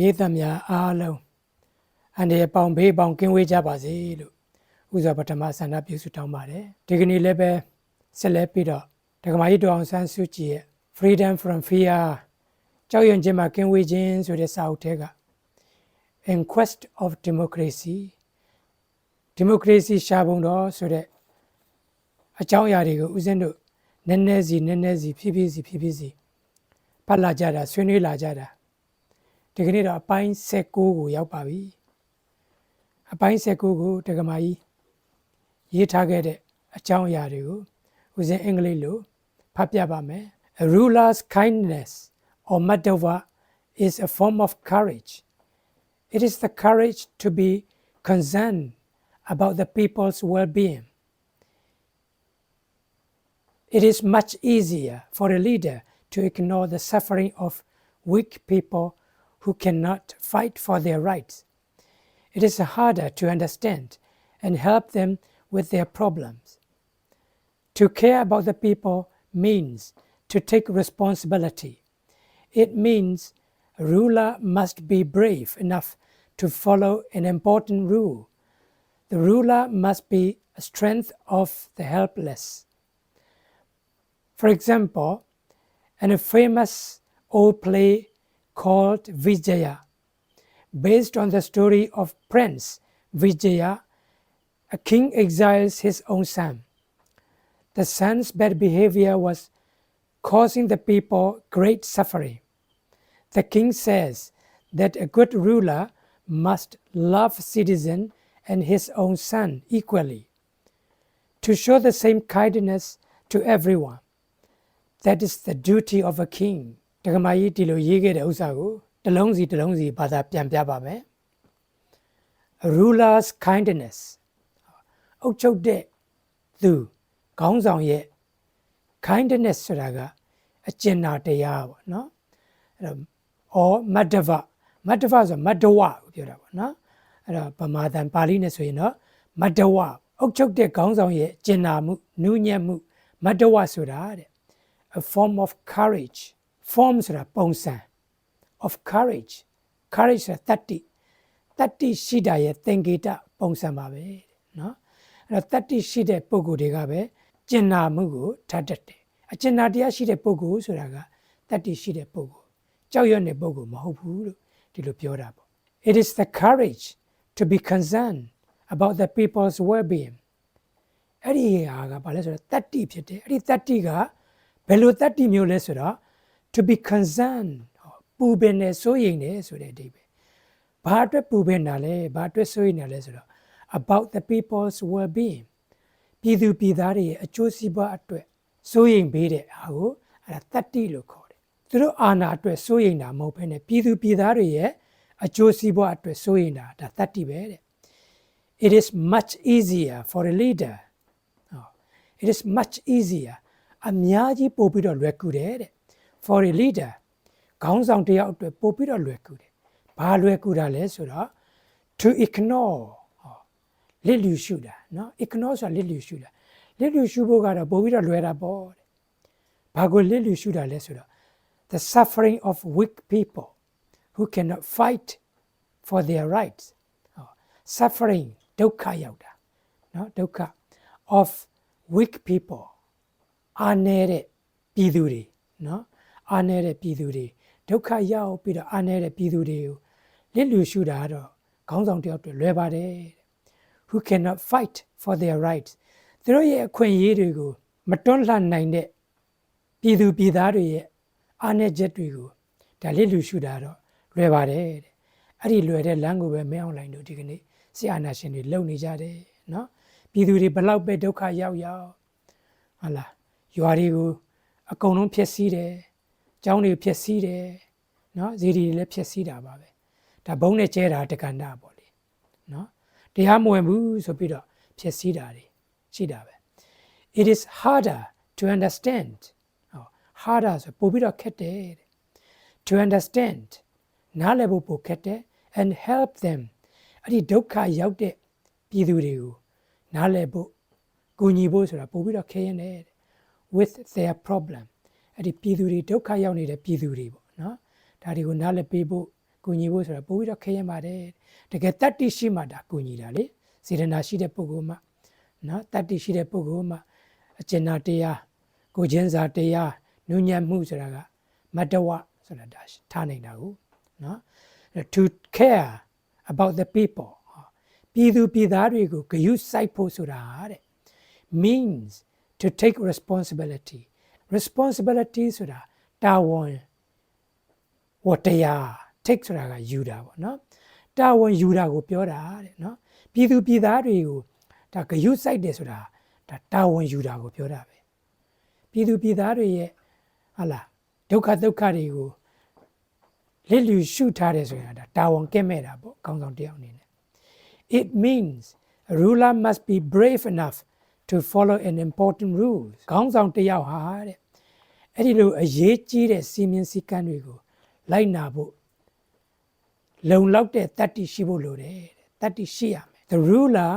ဘေးသက်များအားလုံးအန္တရာယ်ပေါင်းဘေးပေါင်းကင်းဝေးကြပါစေလို့ဥစွာပထမဆန္ဒပြုဆုတောင်းပါတယ်ဒီကနေ့လည်းပဲဆက်လက်ပြီးတော့ဒကမာကြီးတော်အောင်ဆန်းစုကြည်ရဲ့ Freedom from Fear ကြောက်ရွံ့ခြင်းမှာကင်းဝေးခြင်းဆိုတဲ့စာအုပ်ထဲက In Quest of Democracy Democracy ရှာပုံတော်ဆိုတဲ့အကြောင်းအရာတွေကိုဦးဇင်းတို့နည်းနည်းစီနည်းနည်းစီဖြည်းဖြည်းစီဖြည်းဖြည်းစီဖတ်လာကြတာဆွေးနွေးလာကြတာ ဒီကနေ့တော့အပိုင်း16ကိုရောက်ပါပြီအပိုင်း16ကိုတက္ကမကြီးရေးထားခဲ့တဲ့အကြောင်းအရာတွေကိုဦးဇင်းအင်္ဂလိပ်လိုဖတ်ပြပါမယ် A ruler's kindness or madhava is a form of courage it is the courage to be concerned about the people's well-being It is much easier for a leader to ignore the suffering of weak people who cannot fight for their rights. It is harder to understand and help them with their problems. To care about the people means to take responsibility. It means a ruler must be brave enough to follow an important rule. The ruler must be a strength of the helpless. For example, in a famous old play called Vijaya, based on the story of Prince Vijaya, a king exiles his own son. The son's bad behavior was causing the people great suffering. The king says that a good ruler must love citizen and his own son equally, to show the same kindness to everyone. that is the duty of a king တ က္ကမကြီးဒီလိုရေးခဲ့တဲ့ဥစ္စာကိုတစ်လုံးစီတစ်လုံးစီဘာသာပြန်ပြပါမယ် A ruler's kindness အုပ်ချုပ်တဲ့သူခေါင်းဆောင်ရဲ့ kindness ဆိုတာကအကျဉ်းနာတရားပေါ့နော်အဲ့တော့ or madhava madhava ဆိုမဒဝကိုပြောတာပေါ့နော်အဲ့တော့ဗမာတန်ပါဠိနဲ့ဆိုရင်တော့မဒဝအုပ်ချုပ်တဲ့ခေါင်းဆောင်ရဲ့ကျင်နာမှုနူးညံ့မှုမဒဝဆိုတာတဲ့ a form of courage form ဆိုတာပုံစံ of courage courage ဆိုတာတတ္တိတတ္တိရှိတာရဲ့သင်္ကေတပုံစံပါပဲတဲ့နော်အဲ့တော့တတ္တိရှိတဲ့ပုဂ္ဂိုလ်တွေကပဲကျင်နာမှုကိုထပ်တတ်တယ်အကျင်နာတရားရှိတဲ့ပုဂ္ဂိုလ်ဆိုတာကတတ္တိရှိတဲ့ပုဂ္ဂိုလ်ကြောက်ရွံ့တဲ့ပုဂ္ဂိုလ်မဟုတ်ဘူးလို့ဒီလိုပြောတာပေါ့ it is the courage to be concerned about the people's well-being အဲ့ဒီဟာကဘာလဲဆိုတော့တတ္တိဖြစ်တယ်အဲ့ဒီတတ္တိကဘယ်လိုတတ္တိမျိုးလဲဆိုတော့ to be concerned ပူပင်နေစိုးရိမ်နေဆိုတဲ့အဓိပ္ပာယ်ဘာအတွက်ပူပင်တာလဲဘာအတွက်စိုးရိမ်တာလဲဆိုတော့ about the people's well-being ပြည်သူပြည်သားတွေရဲ့အကျိုးစီးပွားအတွက်စိုးရိမ်ပေးတဲ့အားကိုအဲ့ဒါတတ္တိလို့ခေါ်တယ်သူတို့အာဏာအတွက်စိုးရိမ်တာမဟုတ်ဘဲနဲ့ပြည်သူပြည်သားတွေရဲ့အကျိုးစီးပွားအတွက်စိုးရိမ်တာဒါတတ္တိပဲတဲ့ it is much easier for a leader oh, it is much easier အများကြီးပို့ပြီးတော့လွယ်ကူတယ်တဲ့ for a leader ခေါင်းဆောင်တယောက်အတွက်ပို့ပြီးတော့လွယ်ကူတယ်။ဘာလွယ်ကူတာလဲဆိုတော့ to ignore လစ်လျူရှုတာနော် ignore ဆိုတာလစ်လျူရှုတာလစ်လျူရှုဖို့ကတော့ပို့ပြီးတော့လွယ်တာပေါ့တဲ့။ဘာကိုလစ်လျူရှုတာလဲဆိုတော့ the suffering of weak people who cannot fight for their rights suffering ဒုက္ခရောက်တာနော်ဒုက္ခ of weak people အာနေတဲ့ပြည်သူတွေနော် အာနေတဲ့ပြည်သူတွေဒုက္ခရောက်ပြီးတော့အာနေတဲ့ပြည်သူတွေကိုလစ်လူရှုတာတော့ခေါင်းဆောင်တယောက်တွေလွယ်ပါတယ် who cannot fight for their rights သူတို့ရဲ့အခွင့်အရေးတွေကိုမတွန်းလှန်နိုင်တဲ့ပြည်သူပြည်သားတွေရဲ့အာနေချက်တွေကိုဒါလစ်လူရှုတာတော့လွယ်ပါတယ်တဲ့အဲ့ဒီလွယ်တဲ့လမ်းကိုပဲမင်းအောင်လိုင်းတို့ဒီကနေ့ဆရာနာရှင်တွေလုံနေကြတယ်နော်ပြည်သူတွေဘလောက်ပဲဒုက္ခရောက်ရောက်ဟုတ်လားရွာတွေကိုအကုန်လုံးဖျက်ဆီးတယ်။ ကျောင်းတွေဖျက်ဆီးတယ်။နော်ဇီဒီတွေလည်းဖျက်ဆီးတာပါပဲ။ဒါဘုံနဲ့ကျဲတာတက္ကနာပေါ့လေ။နော်တရားမဝင်ဘူးဆိုပြီးတော့ဖျက်ဆီးတာတွေရှိတာပဲ။ It is harder to understand ဟော harder ဆိုပို့ပြီးတော့ခက်တယ်တဲ့။ to understand နားလည်ဖို့ပိုခက်တယ် and help them အဲ့ဒီဒုက္ခရောက်တဲ့ပြည်သူတွေကိုနားလည်ဖို့ကူညီဖို့ဆိုတာပို့ပြီးတော့ခဲရင်တယ် with their problem အဲ့ဒီပြည်သူတွေဒုက္ခရောက်နေတဲ့ပြည်သူတွေပေါ့နော်ဒါတွေကိုနားလည်ပေးဖို့ကူကူညီဖို့ဆိုတော့ပို့ပြီးတော့ခရင်ပါတယ်တကယ်တတ္တိရှိမှဒါကူညီတာလေစေတနာရှိတဲ့ပုဂ္ဂိုလ်မှနော်တတ္တိရှိတဲ့ပုဂ္ဂိုလ်မှအကျဉ်းနာတရားကိုချင်းစာတရားနုညံ့မှုဆိုတာကမတ္တဝဆိုတာဒါထားနေတာကိုနော် to care about the people ပြည်သူပြည်သားတွေကိုဂရုစိုက်ဖို့ဆိုတာတဲ့ means to take responsibility responsibility ဆိုတာတာဝန်ဝတ္တရား take ဆိုတာကယူတာပေါ့နော်တာဝန်ယူတာကိုပြောတာတဲ့နော်ပြည်သူပြည်သားတွေကိုဒါဂရုစိုက်တယ်ဆိုတာဒါတာဝန်ယူတာကိုပြောတာပဲပြည်သူပြည်သားတွေရဲ့ဟာလာဒုက္ခဒုက္ခတွေကိုလစ်လျူရှုထားတယ်ဆိုရင်ဒါတာဝန်ကဲ့မဲ့တာပေါ့ကောင်းဆောင်တစ်ယောက်အနေနဲ့ it means a ruler must be brave enough to follow an important rules ခေါင်းဆောင်တစ်ယောက်ဟာတဲ့အဲ့ဒီလိုအရေးကြီးတဲ့စီမင်းစည်းကမ်းတွေကိုလိုက်နာဖို့လုံလောက်တဲ့တတ္တိရှိဖို့လိုတယ်တဲ့တတ္တိရှိရမယ် the ruler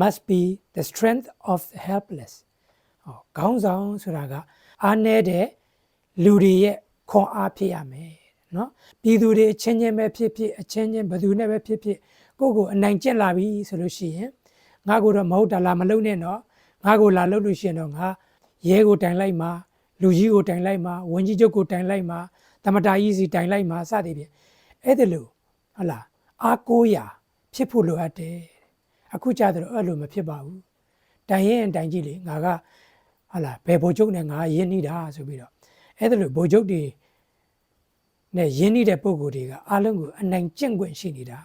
must be the strength of the helpless ဟောခေါင်းဆောင်ဆိုတာကအားနည်းတဲ့လူတွေရဲ့ခွန်အားဖြစ်ရမယ်နော်ပြည်သူတွေအချင်းချင်းပဲဖြစ်ဖြစ်အချင်းချင်းဘယ်သူနဲ့ပဲဖြစ်ဖြစ်ကိုယ့်ကိုအနိုင်ကျင့်လာပြီဆိုလို့ရှိရင်ငါကိုတော့မဟုတ်တာလားမလုပ်နဲ့တော့ ငါကိုလာလုပ်လို့ရှိရင်တော့ငါရဲကိုတိုင်လိုက်မှာလူကြီးကိုတိုင်လိုက်မှာဝန်ကြီးချုပ်ကိုတိုင်လိုက်မှာတမတာကြီးစီတိုင်လိုက်မှာစသည်ဖြင့်အဲ့ဒါလို့ဟလာအားကိုးရာဖြစ်ဖို့လိုအပ်တယ်အခုကြတော့အဲ့လိုမဖြစ်ပါဘူးတိုင်ရင်တိုင်ကြည့်လေငါကဟလာဘယ်ဘိုလ်ချုပ်နဲ့ငါရင်းနေတာဆိုပြီးတော့အဲ့ဒါလို့ဘိုလ်ချုပ်တွေနဲ့ရင်းနှီးတဲ့ပုံကိုယ်တွေကအားလုံးကိုအနိုင်ကျင့်ခွင့်ရှိနေတာ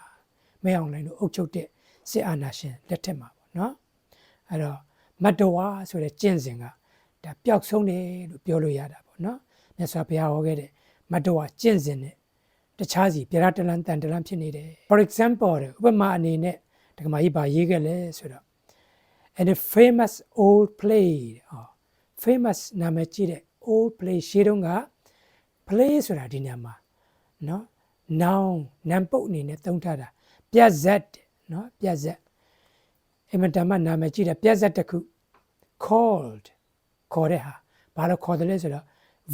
မဲအောင်လိုင်းတို့အုပ်ချုပ်တဲ့စစ်အာဏာရှင်လက်ထက်မှာပေါ့နော်အဲ့တော့ မတဝါဆိုတဲ့ကျင့်စဉ်ကဒါပျောက်ဆုံးတယ်လို့ပြောလို့ရတာပေါ့နော်မြတ်စွာဘုရားဟောခဲ့တဲ့မတဝါကျင့်စဉ်နဲ့တခြားစီပြရတလန်တန်တလန်ဖြစ်နေတယ် for example ဥပမာအနေနဲ့ဒကမာကြီးပါရေးခဲ့လဲဆိုတော့ and a famous old play ဟော famous နာမည်ကြီးတဲ့ old play ရှေးတုန်းက play ဆိုတာဒီညမှာနော် noun နံပုတ်အနေနဲ့သုံးထားတာပြတ်ဇက်နော်ပြတ်ဇက် အင်မတန်မှနာမည်ကြီးတဲ့ပြက်ဆက်တစ်ခု called ခေါ်တဲ့ဟာဘာလို့ခေါ်တယ်လဲဆိုတော့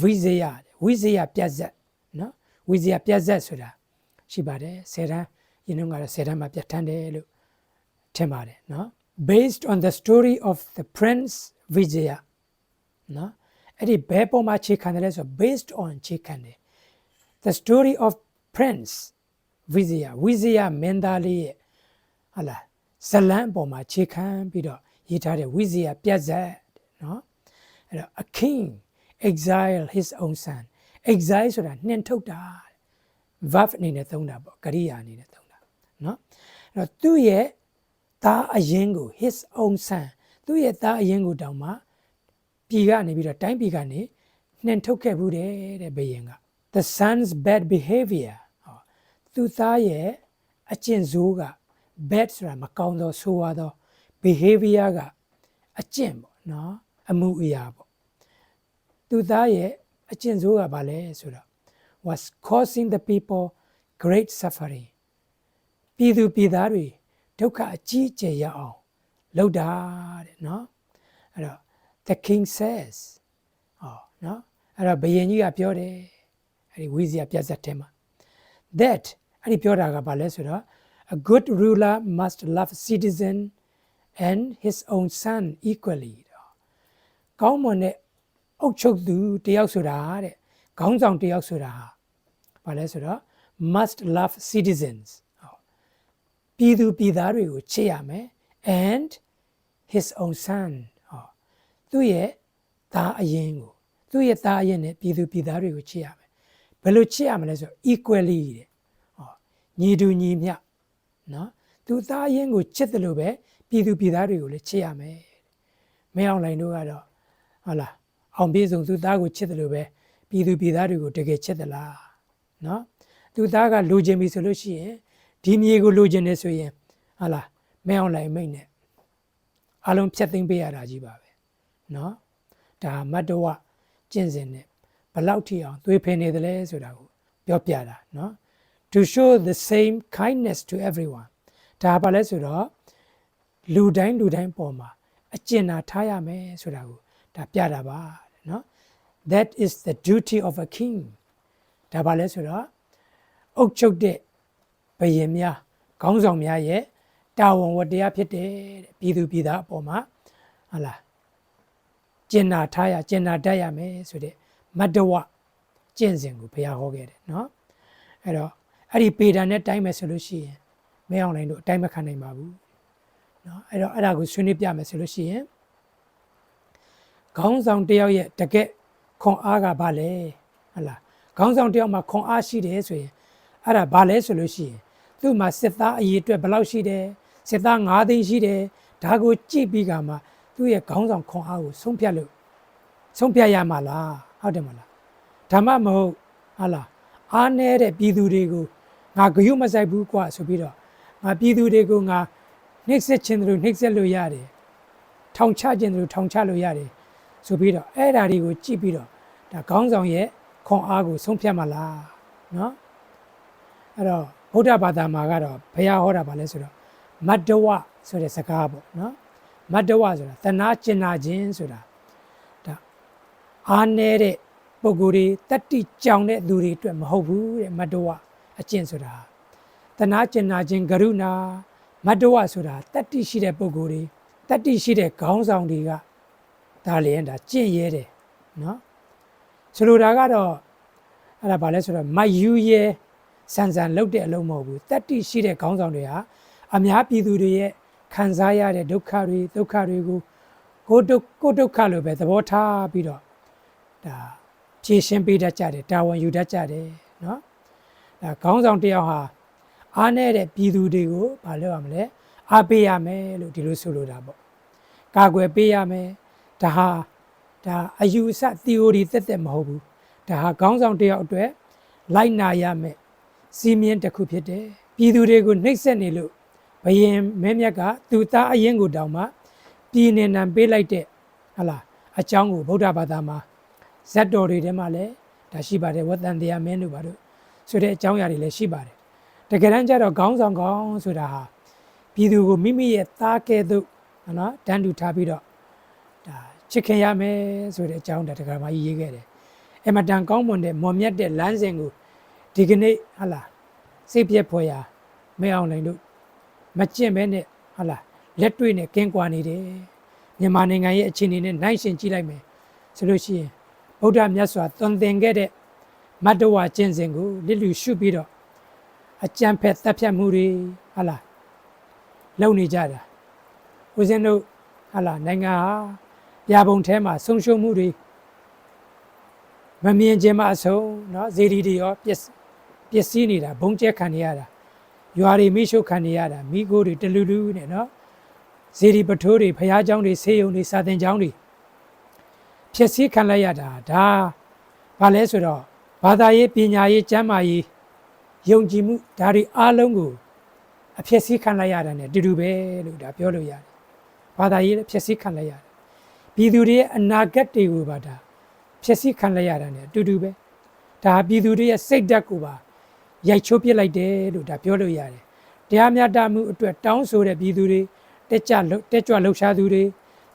ဝိဇယဝိဇယပြက်ဆက်နော်ဝိဇယပြက်ဆက်ဆိုတာရှိပါတယ်ဆယ်တန်းရင်းနှီးကတော့ဆယ်တန်းမှာပြတ်ထန်းတယ်လို့ထင်ပါတယ်နော် based on the story of the prince Vijaya နော်အဲ့ဒီဘယ်ပုံမှာခြေခံတယ်လဲဆိုတော့ based on ခြေခံတယ် the story of prince Vijaya Vijaya မင်းသားလေးရဲ့ဟာလား ဇလန်ပေါ်မှာခြေခံပြီးတော့ရေးထားတဲ့ Vizaya ပြတ်ဆက်နော်အဲ့တော့ a king exile his own son exile ဆိုတာနှင်ထုတ်တာ verb အနေနဲ့သုံးတာပေါ့ကရိယာအနေနဲ့သုံးတာနော်အဲ့တော့သူ့ရဲ့သားအရင်ကို his own son သူ့ရဲ့သားအရင်ကိုတောင်မှပြည်ကနေပြီးတော့တိုင်းပြည်ကနေနှင်ထုတ်ခဲ့ဘူးတဲ့တဲ့ဘယင်က the son's bad behavior ဟောသူသားရဲ့အကျင့်ဆိုးက bad ဆိုတာမကောင်းသောဆိုးဝါးသော behavior ကအကျင့်ပေါ့နော်အမှုအရာပေါ့သူသားရဲ့အကျင့်ဆိုးကဘာလဲဆိုတော့ was causing the people great suffering ပြည်သူပြည်သားတွေဒုက္ခအကြီးအကျယ်ရအောင်လုပ်တာတဲ့နော်အဲ့တော့ the king says ဟောနော်အဲ့တော့ဘယင်ကြီးကပြောတယ်အဲ့ဒီဝိဇ္ဇာပြတ်သက်ထဲမှာ that အဲ့ဒီပြောတာကဘာလဲဆိုတော့ a good ruler must love citizen and his own son equally ကောင်းမွန်တဲ့အုပ်ချုပ်သူတယောက်ဆိုတာတဲ့ခေါင်းဆောင်တယောက်ဆိုတာဘာလဲဆိုတော့ must love citizens ဟောပြည်သူပြည်သားတွေကိုချစ်ရမယ် and his own son သူ့ရဲ့သားအရင်ကိုသူ့ရဲ့သားအရင်နဲ့ပြည်သူပြည်သားတွေကိုချစ်ရမယ်ဘယ်လိုချစ်ရမလဲဆိုတော့ equally တဲ့ဟောညီတူညီမျှ နော်သူသားအရင်ကိုချစ်တယ်လို့ပဲပြည်သူပြည်သားတွေကိုလည်းချစ်ရမယ်မင်းအောင်လိုင်တို့ကတော့ဟုတ်လားအောင်ပြေဆုံးသူသားကိုချစ်တယ်လို့ပဲပြည်သူပြည်သားတွေကိုတကယ်ချစ်သလားနော်သူသားကလိုချင်ပြီဆိုလို့ရှိရင်ဒီမြေကိုလိုချင်နေဆိုရင်ဟုတ်လားမင်းအောင်လိုင်မိတ်နဲ့အလုံးဖြတ်သိမ်းပေးရတာကြီးပါပဲနော်ဒါမတ်တဝကျင့်စဉ်နဲ့ဘလောက်ထိအောင်သွေးဖင်နေတယ်လဲဆိုတာကိုပြောပြတာနော် to show the same kindness to everyone ဒါပါလဲဆိုတော့လူတိုင်းလူတိုင်းပေါ်မှာအကျဉ်းနာထားရမယ်ဆိုတာကိုဒါပြတာပါနော် that is the duty of a king ဒါပါလဲဆိုတော့အုတ်ချုပ်တဲ့ဘယင်များခေါင်းဆောင်များရဲ့တာဝန်ဝတ္တရားဖြစ်တယ်တဲ့ပြည်သူပြည်သားအပေါ်မှာဟာလားကျင်နာထားရကျင်နာတတ်ရမယ်ဆိုတဲ့မတ္တဝကျင့်စဉ်ကိုဘုရားဟောခဲ့တယ်နော်အဲ့တော့ အဲ့ဒီပေဒံနဲ့တိုင်းမယ်ဆိုလို့ရှိရင်မဲအောင်လိုင်းတို့အတိုင်းမခံနိုင်ပါဘူးနော်အဲ့တော့အဲ့ဒါကိုဆွေးနွေးပြမယ်ဆိုလို့ရှိရင်ခေါင်းဆောင်တယောက်ရဲ့တကက်ခွန်အားကဘာလဲဟတ်လားခေါင်းဆောင်တယောက်မှာခွန်အားရှိတယ်ဆိုရင်အဲ့ဒါဘာလဲဆိုလို့ရှိရင်သူ့မှာစစ်သားအရေးအတွက်ဘယ်လောက်ရှိတယ်စစ်သား9သိန်းရှိတယ်ဒါကိုကြည့်ပြီးကမှသူ့ရဲ့ခေါင်းဆောင်ခွန်အားကိုဆုံးဖြတ်လို့ဆုံးဖြတ်ရမှာလားဟုတ်တယ်မလားဓမ္မမဟုတ်ဟာလားအားနေတဲ့ပြည်သူတွေကို ငါဂယုမဆိုင်ဘူးကွာဆိုပြီးတော့ငါပြည်သူတွေကိုငါနှိမ့်ဆက်ခြင်းတို့နှိမ့်ဆက်လို့ရတယ်ထောင်ချခြင်းတို့ထောင်ချလို့ရတယ်ဆိုပြီးတော့အဲ့ဓာတွေကိုကြည့်ပြီးတော့ဒါခေါင်းဆောင်ရဲ့ခွန်အားကိုဆုံးဖြတ်မှာလားနော်အဲ့တော့ဗုဒ္ဓဘာသာမှာကတော့ဘုရားဟောတာပါလဲဆိုတော့မတ္တဝဆိုတဲ့စကားပေါ့နော်မတ္တဝဆိုတာသနာကျင်နာခြင်းဆိုတာဒါအားနည်းတဲ့ပုဂ္ဂိုလ်တွေတတ္တိကြောင်တဲ့သူတွေအတွက်မဟုတ်ဘူးတဲ့မတ္တဝ အကျင့်ဆိုတာသနာကျင်နာခြင်းကရုဏာမတ္တဝဆိုတာတတ္တိရှိတဲ့ပုဂ္ဂိုလ်တွေတတ္တိရှိတဲ့ခေါင်းဆောင်တွေကဒါလည်းဒါကျင့်ရဲတယ်နော်ဆိုလိုတာကတော့အဲ့ဒါဘာလဲဆိုတော့မယူရဲဆန်ဆန်လုပ်တဲ့အလုံးမဟုတ်ဘူးတတ္တိရှိတဲ့ခေါင်းဆောင်တွေဟာအများပြည်သူတွေရဲ့ခံစားရတဲ့ဒုက္ခတွေဒုက္ခတွေကိုကိုယ်ဒုက္ခကိုယ်ဒုက္ခလို့ပဲသဘောထားပြီးတော့ဒါဖြည့်ရှင်းပေးတတ်ကြတယ်တာဝန်ယူတတ်ကြတယ်နော်ဒါ ခေါင်းဆောင်တစ်ယောက်ဟာအားနေတဲ့ပြည်သူတွေကိုမလုပ်ရမလဲအားပေးရမယ်လို့ဒီလိုဆိုလိုတာပေါ့ကာကွယ်ပေးရမယ်ဒါဟာဒါအယူအဆ theory သက်သက်မဟုတ်ဘူးဒါဟာခေါင်းဆောင်တစ်ယောက်အတွက်လိုက်နာရမယ်စီမင်းတစ်ခုဖြစ်တယ်ပြည်သူတွေကိုနှိပ်စက်နေလို့ဘယင်မဲမြတ်ကသူသားအရင်ကိုတောင်မှပြည်နေနံပေးလိုက်တဲ့ဟလာအကြောင်းကိုဗုဒ္ဓဘာသာမှာဇတ်တော်တွေထဲမှာလည်းဒါရှိပါတယ်ဝတ္တန်တရားမင်းတို့ဘာလို့ ဆိုတဲ့အကြောင်းအရာတွေလည်းရှိပါတယ်တကယ်တမ်းကျတော့ခေါင်းဆောင်ကောင်းဆိုတာဟာပြည်သူကိုမိမိရဲ့သားကဲ့သို့နော်တန်းတူထားပြီးတော့ဒါချစ်ခင်ရမယ်ဆိုတဲ့အကြောင်းဒါတကယ်မှရေးခဲ့တယ်အမတန်ကောင်းမွန်တဲ့မွန်မြတ်တဲ့လမ်းစဉ်ကိုဒီကနေ့ဟလာစိတ်ပြက်ဖွယ်ရာမဲအောင်လိုင်းတို့မကျင့်ပဲနဲ့ဟလာလက်တွေ့နဲ့ကင်းကွာနေတယ်မြန်မာနိုင်ငံရဲ့အခြေအနေနဲ့နိုင်ရှင်ကြည့်လိုက်မယ်ဆိုလို့ရှိရင်ဗုဒ္ဓမြတ်စွာသွန်သင်ခဲ့တဲ့ မတ္တဝါကျင့်စဉ်ကိုလစ်လူရှုပြီးတော့အကြံဖက်တပ်ဖြတ်မှုတွေဟလာလုပ်နေကြတာဦးဇင်းတို့ဟလာနိုင်ငံဟာပြပုံထဲမှာဆုံးရှုံးမှုတွေမမြင်ခြင်းမအဆုံးเนาะဇေဒီတွေရောပျက်ပျက်စီးနေတာဘုံကျက်ခံနေရတာရွာတွေမိရှုခံနေရတာမိကိုတွေတလူလူနဲ့เนาะဇေဒီပထိုးတွေဖះเจ้าတွေဆေးရုံတွေစာသင်ကျောင်းတွေဖြည့်ဆည်းခံလိုက်ရတာဒါဘာလဲဆိုတော့ ဘာသာရေးပညာရေးကျမ်းမာရေးယုံကြည်မှုဒါတွေအားလုံးကိုအဖြစ်စည်းခံလိုက်ရတာ ਨੇ အတူတူပဲလို့ဒါပြောလို့ရတယ်ဘာသာရေးလည်းဖြစ်စည်းခံလိုက်ရတယ်ပြည်သူတွေရဲ့အနာဂတ်တွေကိုပါဒါဖြစ်စည်းခံလိုက်ရတာ ਨੇ အတူတူပဲဒါပြည်သူတွေရဲ့စိတ်ဓာတ်ကိုပါရိုက်ချိုးပစ်လိုက်တယ်လို့ဒါပြောလို့ရတယ်တရားမျှတမှုအတွက်တောင်းဆိုတဲ့ပြည်သူတွေတက်ကြတက်ကြွလှုပ်ရှားသူတွေ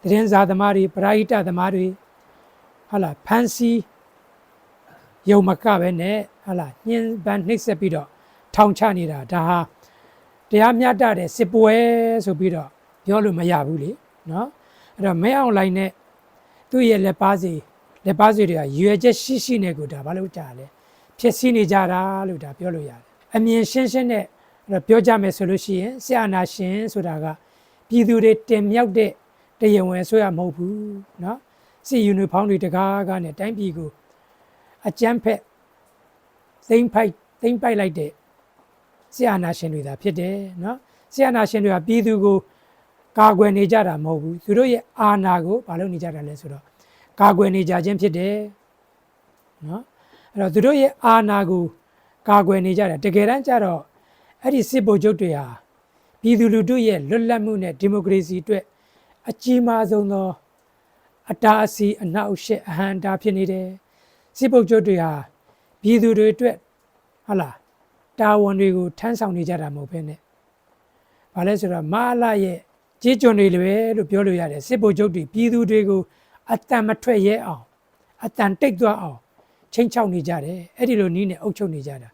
သတင်းစာသမားတွေပရာဟိတသမားတွေဟာလာဖန်စီ ယုံမကပဲနဲ့ဟာလာညှင်းပန်းနှိပ်စက်ပြီးတော့ထောင်ချနေတာဒါဟာတရားမျှတတဲ့စစ်ပွဲဆိုပြီးတော့ပြောလို့မရဘူးလေနော်အဲ့တော့မဲအောင်လိုင်းနဲ့သူ့ရဲ့လက်ပါစီလက်ပါစီတွေကရွယ်ချက်ရှိရှိနဲ့ကိုဒါဘာလို့ကြာလဲဖြစ်စီနေကြတာလို့ဒါပြောလို့ရတယ်အမြင်ရှင်းရှင်းနဲ့အဲ့တော့ပြောကြမယ်ဆိုလို့ရှိရင်ဆရာနာရှင်ဆိုတာကပြည်သူတွေတင်မြောက်တဲ့တရားဝင်ဆိုရမဟုတ်ဘူးเนาะစစ်ယူနီဖောင်းတွေတကားကနဲ့တိုင်းပြည်ကို အကြမ်းဖက်သိမ့်ဖိုက်သိမ့်ပိုက်လိုက်တဲ့ဆရာနာရှင်တွေသာဖြစ်တယ်နော်ဆရာနာရှင်တွေကပြည်သူကိုကာကွယ်နေကြတာမဟုတ်ဘူးသူတို့ရဲ့အာဏာကိုမလုပ်နေကြတာလဲဆိုတော့ကာကွယ်နေကြခြင်းဖြစ်တယ်နော်အဲ့တော့သူတို့ရဲ့အာဏာကိုကာကွယ်နေကြတယ်တကယ်တမ်းကျတော့အဲ့ဒီစစ်ဗိုလ်ချုပ်တွေဟာပြည်သူလူထုရဲ့လွတ်လပ်မှုနဲ့ဒီမိုကရေစီအတွက်အကြီးမားဆုံးသောအတားအဆီးအနှောက်အယှက်အဟန့်အတားဖြစ်နေတယ် စစ်ဗိုလ်ချုပ်တွေဟာပြည်သူတွေအတွက်ဟာလားတာဝန်တွေကိုထမ်းဆောင်နေကြတာမဟုတ်ဘဲနဲ့ဘာလဲဆိုတော့မာလာရဲ့ကြေးကျွန်တွေလည်းပဲလို့ပြောလို့ရတယ်စစ်ဗိုလ်ချုပ်တွေပြည်သူတွေကိုအတန်မထွက်ရဲအောင်အတန်တိတ်သွားအောင်ချိန်ချောက်နေကြတယ်အဲ့ဒီလိုနီးနဲ့အုပ်ချုပ်နေကြတာ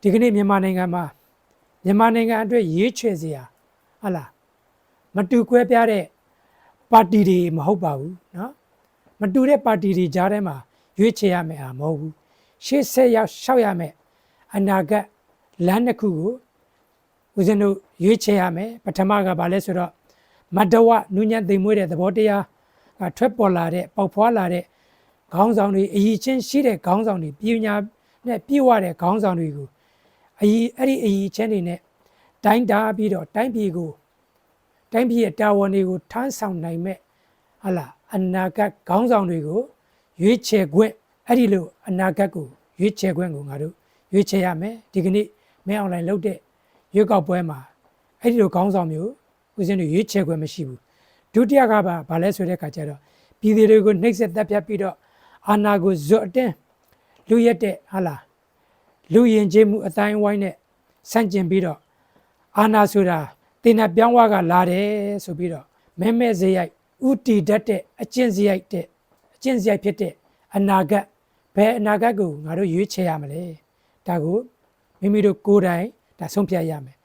ဒီကနေ့မြန်မာနိုင်ငံမှာ မြန်မာနိုင်ငံအတွက်ရွေးချယ်စရာဟတ်လားမတူကွဲပြားတဲ့ပါတီတွေမဟုတ်ပါဘူးเนาะမတူတဲ့ပါတီတွေကြားထဲမှာ ရွေးချယ်ရမယ်ဟာမဟုတ်ဘူးရှေ့ဆက်ရောက်ရှောက်ရမယ်အနာဂတ်လမ်းတစ်ခုကိုဦးဇင်းတို့ရွေးချယ်ရမယ်ပထမကဘာလဲဆိုတော့မတ္တဝနုညံ့သိမ်မွေးတဲ့သဘောတရားကထွက်ပေါ်လာတဲ့ပေါက်ဖွာလာတဲ့ခေါင်းဆောင်တွေအည်ချင်းရှိတဲ့ခေါင်းဆောင်တွေပြည်ညာနဲ့ပြည့်ဝတဲ့ခေါင်းဆောင်တွေကိုအည်အဲ့ဒီအည်ချင်းတွေနဲ့တိုင်းတာပြီးတော့တိုင်းပြည်ကိုတိုင်းပြည်ရဲ့တာဝန်တွေကိုထမ်းဆောင်နိုင်မဲ့ဟလာအနာဂတ်ခေါင်းဆောင်တွေကို ရွေးချယ်ခွင့်အဲ့ဒီလိုအနာဂတ်ကိုရွေးချယ်ခွင့်ကိုငါတို့ရွေးချယ်ရမယ်ဒီကနေ့မင်းအွန်လိုင်းလုပ်တဲ့ရွေးကောက်ပွဲမှာအဲ့ဒီလိုခေါင်းဆောင်မျိုးဦးဇင်းတို့ရွေးချယ်ခွင့်မရှိဘူးဒုတိယကပါဗာလဲဆိုတဲ့ခါကျတော့ပြည်သူတွေကိုနှိပ်စက်တပ်ဖြတ်ပြီးတော့အာဏာကိုဇွတ်အတင်းလူရက်တဲ့ဟာလားလူရင်ကျေးမှုအတိုင်းဝိုင်းနဲ့ဆန့်ကျင်ပြီးတော့အာဏာဆိုတာတင်နဲ့ပြောင်းဝါကလာတယ်ဆိုပြီးတော့မဲမဲစရိုက်ဥတီတတ်တဲ့အကျင့်စရိုက်တဲ့အ ကျင့်စရိုက်ဖြစ်တဲ့အနာဂတ်ဘယ်အနာဂတ်ကိုငါတို့ရွေးချယ်ရမလဲဒါကိုမိမိတို့ကိုယ်တိုင်ဒါဆုံးဖြတ်ရမယ်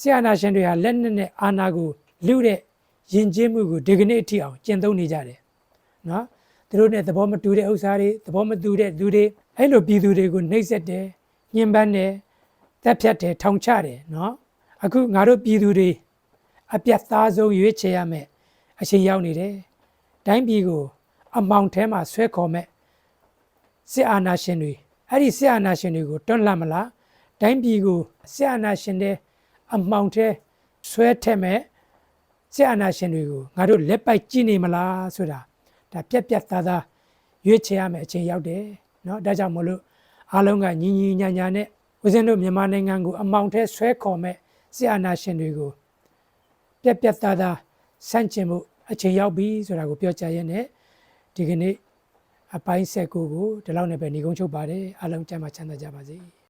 ဆရာနာရှင်တွေဟာလက်နက်နဲ့အာဏာကိုလူတဲ့ယဉ်ကျေးမှုကိုဒီကနေ့အထိအောင်ကျင့်သုံးနေကြတယ်နော်သူတို့နဲ့သဘောမတူတဲ့ဥစ္စာတွေသဘောမတူတဲ့လူတွေအဲ့လိုပြည်သူတွေကိုနှိပ်စက်တယ်ညှဉ်းပန်းတယ်တပ်ဖြတ်တယ်ထောင်ချတယ်နော်အခုငါတို့ပြည်သူတွေအပြတ်သားဆုံးရွေးချယ်ရမယ်အချိန်ရောက်နေတယ်တိုင်းပြည်ကို အမောင်ထဲမှာဆွဲခေါ်မဲ့စစ်အာဏာရှင်တွေအဲ့ဒီစစ်အာဏာရှင်တွေကိုတွန်းလှန်မလားတိုင်းပြည်ကိုစစ်အာဏာရှင်တဲ့အမောင်ထဲဆွဲထက်မဲ့စစ်အာဏာရှင်တွေကိုငါတို့လက်ပိုက်ကြည့်နေမလားဆိုတာဒါပြက်ပြက်သားသားရွေးချယ်ရမယ်အချိန်ရောက်တယ်เนาะဒါကြောင့်မလို့အားလုံးကညီညီညာညာနဲ့ဦးဇင်းတို့မြန်မာနိုင်ငံကိုအမောင်ထဲဆွဲခေါ်မဲ့စစ်အာဏာရှင်တွေကိုပြက်ပြက်သားသားဆန့်ကျင်မှုအချိန်ရောက်ပြီဆိုတာကိုပြောကြားရတဲ့ ဒီကနေ့အပိုင်းဆက်ကိုကိုဒီလောက်နဲ့ပဲညီကုန်းချုပ်ပါတယ်အားလုံးကြမ်းမှချမ်းသာကြပါစေ